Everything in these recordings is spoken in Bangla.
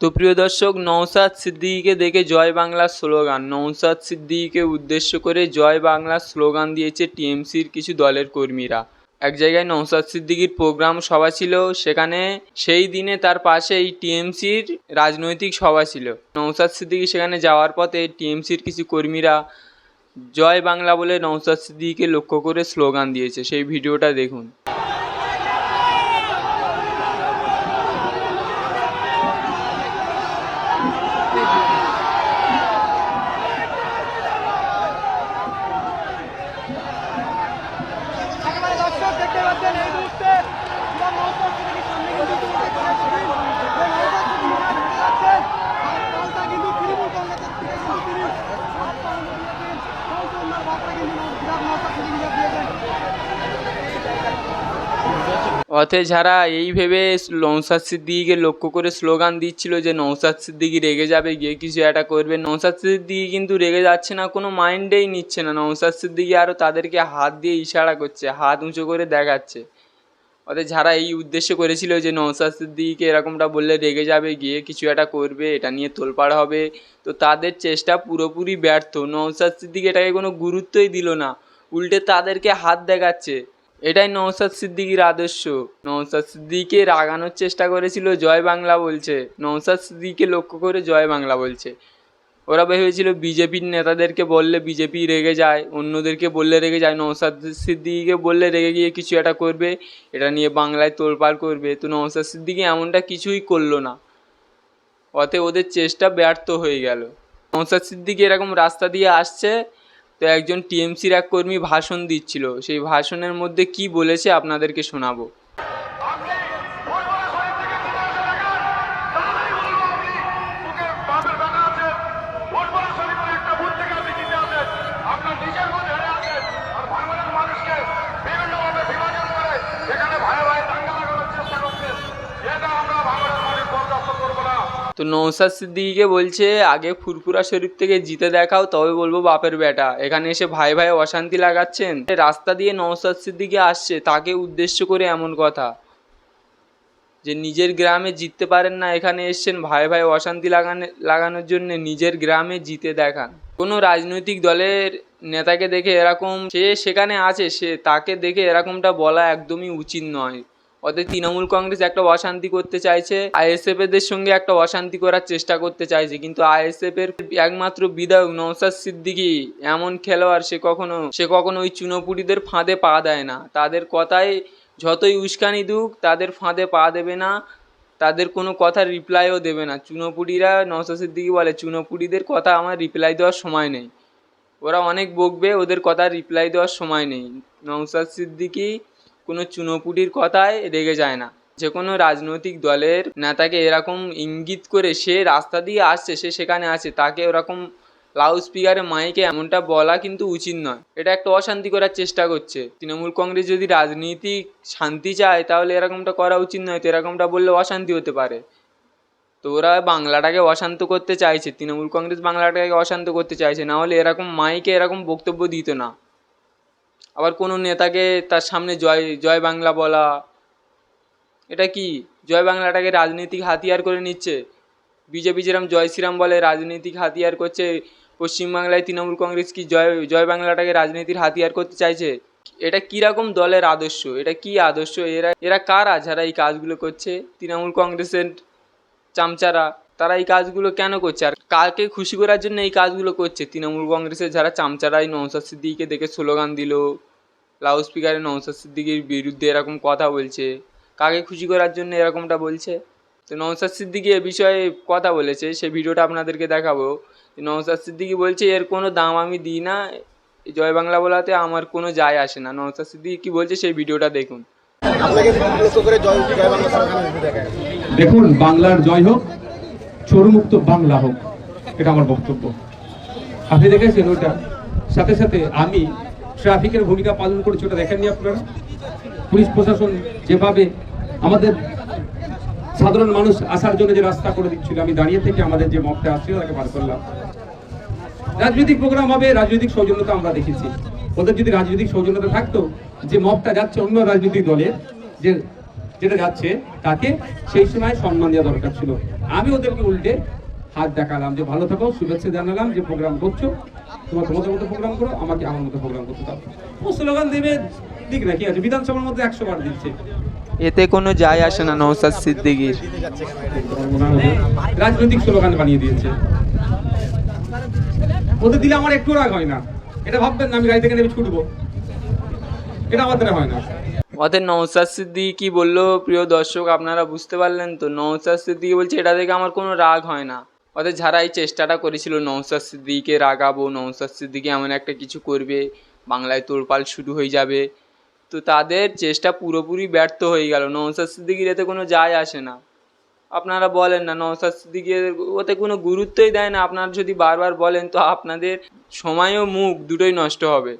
তো প্রিয় দর্শক নওসাদ সিদ্দিকীকে দেখে জয় বাংলার স্লোগান। নওসাদ সিদ্দিকীকে উদ্দেশ্য করে জয় বাংলার স্লোগান দিয়েছে টিএমসির কিছু দলের কর্মীরা। এক জায়গায় নওসাদ সিদ্দিকীর প্রোগ্রাম সভা ছিল, সেখানে সেই দিনে তার পাশে এই টিএমসির রাজনৈতিক সভা ছিল। নওসাদ সিদ্দিকী সেখানে যাওয়ার পথে টিএমসির কিছু কর্মীরা জয় বাংলা বলে নওসাদ সিদ্দিকীকে লক্ষ্য করে স্লোগান দিয়েছে। সেই ভিডিওটা দেখুন। অথে যারা এই ভেবে নৌসাদ সিদ্দিকিকে লক্ষ্য করে স্লোগান দিচ্ছিল যে নৌসাদ সিদ্দিকি রেগে যাবে, গিয়ে কিছু একটা করবে নৌসাদ সিদ্দিকি কিন্তু রেগে যাচ্ছে না, কোনো মাইন্ডেই নিচ্ছে না। নৌসাদ সিদ্দিকি আরও তাদেরকে হাত দিয়ে ইশারা করছে, হাত উঁচু করে দেখাচ্ছে। অতএব যারা এই উদ্দেশ্য করেছিল যে নৌসাদ সিদ্দিকিকে এরকমটা বললে রেগে যাবে, গিয়ে কিছু একটা করবে, এটা নিয়ে তোলপাড় হবে, তো তাদের চেষ্টা পুরোপুরি ব্যর্থ। নৌসাদ সিদ্দিকি এটাকে কোনো গুরুত্বই দিল না, উল্টে তাদেরকে হাত দেখাচ্ছে। এটাই নৌসাদ সিদ্দিকির আদর্শ। নৌসাদ সিদ্দিকে রাগানোর চেষ্টা করেছিল, জয় বাংলা বলছে। নৌসাদ সিদ্দিকে লক্ষ্য করে জয় বাংলা বলছে। ওরা ভেবেছিল বিজেপির নেতাদেরকে বললে বিজেপি রেগে যায়, অন্যদেরকে বললে রেগে যায়। নৌসাদ সিদ্দিকিকে বললে রেগে গিয়ে কিছু একটা করবে, এটা নিয়ে বাংলায় তোলপাড় করবে। তো নৌসাদ সিদ্দিকি এমনটা কিছুই করল না। অতএব ওদের চেষ্টা ব্যর্থ হয়ে গেল। নৌসাদ সিদ্দিকি এরকম রাস্তা দিয়ে আসছে তো একজন টিএমসির এক কর্মী ভাষণ দিচ্ছিল। সেই ভাষণের মধ্যে কী বলেছে আপনাদেরকে শোনাবো আপনি ভোরবেলা শরীর থেকে তুলে এসে দেখেন তাহলেই বলব আপনি বুকে বাপের ব্যথা আছে ভোরবেলা শরীফের একটা ভূত থেকে আপনি জিতে আছেন আপনার নিজের ভূত হেরে আছেন আর ভাঙনের মানুষকে বিভিন্নভাবে বিভাজন করে এখানে ভাই ভাই দাঙ্গা লাগানোর চেষ্টা করছে এটা আমরা ভাঙনের মানুষ বরদাস্ত করব না তো নৌসাদ সিদ্দিকিকে বলছে, আগে ফুরফুরা শরীফ থেকে জিতে দেখাও, তবে বলব বাপের বেটা। এখানে এসে ভাই ভাই অশান্তি লাগাচ্ছেন। রাস্তা দিয়ে নৌসাদ সিদ্দিকি আসছে, তাকে উদ্দেশ্য করে এমন কথা। যে নিজের গ্রামে জিততে পারেন না, এখানে এসছেন ভাই ভাই অশান্তি লাগানো, লাগানোর জন্য নিজের গ্রামে জিতে দেখান। কোনো রাজনৈতিক দলের নেতাকে দেখে এরকম সে সেখানে আছে, সে তাকে দেখে এরকমটা বলা একদমই উচিত নয়। অতএব তৃণমূল কংগ্রেস একটা অশান্তি করতে চাইছে, আইএসএফ এদের সঙ্গে একটা অশান্তি করার চেষ্টা করতে চাইছে, কিন্তু আইএসএফ এর একমাত্র বিধায়ক নৌসাদ সিদ্দিকী এমন খেলোয়াড় সে কখনো সে কখনো ওই চুনোপুটিদের ফাঁদে পা দেয় না। তাদের কথায় যতই উস্কানি দুক তাদের ফাঁদে পা দেবে না, তাদের কোনো কথার রিপ্লাইও দেবে না। চুনোপুটিরা নৌসাদ সিদ্দিকী বলে, চুনোপুটিদের কথা আমার রিপ্লাই দেওয়ার সময় নেই। ওরা অনেক বকবে, ওদের কথার রিপ্লাই দেওয়ার সময় নেই। নৌসাদ সিদ্দিকী কোনো চুনোপুটির কথায় রেগে যায় না। যে কোনো রাজনৈতিক দলের নেতাকে এরকম ইঙ্গিত করে সে রাস্তা দিয়ে আসছে, সে সেখানে আছে, তাকে ওরকম লাউড স্পিকারে মাইকে এমনটা বলা কিন্তু উচিত নয়। এটা একটা অশান্তি করার চেষ্টা করছে। তৃণমূল কংগ্রেস যদি রাজনীতিক শান্তি চায়, তাহলে এরকমটা করা উচিত নয়। তো এরকমটা বললে অশান্তি হতে পারে। তো ওরা বাংলাটাকে অশান্ত করতে চাইছে। তৃণমূল কংগ্রেস বাংলাটাকে অশান্ত করতে চাইছে। না হলে এরকম মাইকে এরকম বক্তব্য দিত না। আবার কোনো নেতাকে তার সামনে জয় জয় বাংলা বলা। এটা কি? জয় বাংলাটাকে রাজনৈতিক হাতিয়ার করে নিচ্ছে। বিজেপি যেরকম জয় শ্রীরাম বলে রাজনৈতিক হাতিয়ার করছে, পশ্চিমবাংলায় তৃণমূল কংগ্রেস কি জয় জয় বাংলাটাকে রাজনীতির হাতিয়ার করতে চাইছে? এটা কীরকম দলের আদর্শ? এটা কি আদর্শ? এরা এরা কারা যারা এই কাজগুলো করছে? তৃণমূল কংগ্রেসের চামচারা। তারা এই কাজগুলো কেন করছে? আর কাকে খুশি করার জন্য এই কাজগুলো করছে? তৃণমূল কংগ্রেসের যারা চামচারাই নৌসাদ সিদ্দিকিকে দেখে স্লোগান দিল লাউড স্পিকারে নৌসাদ সিদ্দিকির বিরুদ্ধে এরকম কথা বলছে। কাকে খুশি করার জন্য এরকমটা বলছে? তো নৌসাদ সিদ্দিকি এ বিষয়ে কথা বলেছে সে ভিডিওটা আপনাদেরকে দেখাবো। নৌসাদ সিদ্দিকি বলছে এর কোনো দাম আমি দিই না এই জয় বাংলা বলাতে আমার কোনো যায় আসে না। নৌসাদ সিদ্দিকি কি বলছে সেই ভিডিওটা দেখুন। দেখুন বাংলার জয় হোক চোরমুক্ত বাংলা হোক, এটা আমার বক্তব্য। আপনি দেখেছেন ওটা? সাথে সাথে আমি ট্রাফিকের ভূমিকা পালন করেছি, ওটা দেখেননি আপনারা? পুলিশ প্রশাসন যেভাবে আমাদের সাধারণ মানুষ আসার জন্য যে রাস্তা করে দিচ্ছিল, আমি দাঁড়িয়ে থেকে আমাদের যে মতটা আসছিল তাকে বার করলাম। রাজনৈতিক প্রোগ্রাম হবে, রাজনৈতিক সৌজন্যতা আমরা দেখেছি। ওদের যদি রাজনৈতিক সৌজন্যতা থাকতো, যে মবটা যাচ্ছে অন্য রাজনৈতিক দলের, যে যেটা যাচ্ছে তাকে সেই সময় সম্মান দেওয়া দরকার ছিল। আমি ওদেরকে উল্টে হাত দেখালাম যে ভালো থাকো শুভেচ্ছা জানালাম যে প্রোগ্রাম করছ। তোমার তোমাদের মতো প্রোগ্রাম করো আমাকে আমার মতো প্রোগ্রাম করতে দাও। ও স্লোগান দেবে দিক না কি আছে? বিধানসভার মধ্যে একশো বার দিচ্ছে। এতে কোনো যায় আসে না নৌসাদ সিদ্দিকির। রাজনৈতিক স্লোগান বানিয়ে দিয়েছে। ওদের দিলে আমার একটু রাগ হয় না। এটা ভাববেন না আমি গাড়ি থেকে নেমে ছুটবো। এটা আমার দ্বারা হয় না। অতএব নৌসাদ সিদ্দিকি বলল, প্রিয় দর্শক, আপনারা বুঝতে পারলেন তো নৌসাদ সিদ্দিকি বলছে, এটা দেখে আমার কোনো রাগ হয় না। অতএব যারা এই চেষ্টাটা করেছিল নৌসাদ সিদ্দিকিকে রাগাবো নৌসাদ সিদ্দিকি এমন একটা কিছু করবে, বাংলায় তোড়পাল শুরু হয়ে যাবে, তো তাদের চেষ্টা পুরোপুরি ব্যর্থ হয়ে গেল। নৌসাদ সিদ্দিকির এতে কোনো যায় আসে না। আপনারা বলেন না নৌসাদ সিদ্দিকের ওতে কোনো গুরুত্বই দেয় না। আপনারা যদি বারবার বলেন, তো আপনাদের সময় ও মুখ দুটোই নষ্ট হবে।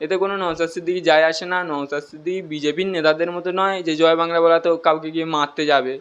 এতে কোনো নওসাদ সিদ্দিকি যায় আসে না। নওসাদ সিদ্দিকি বিজেপির নেতাদের মতো নয় যে জয় বাংলা বলাতেও কাউকে গিয়ে মারতে যাবে।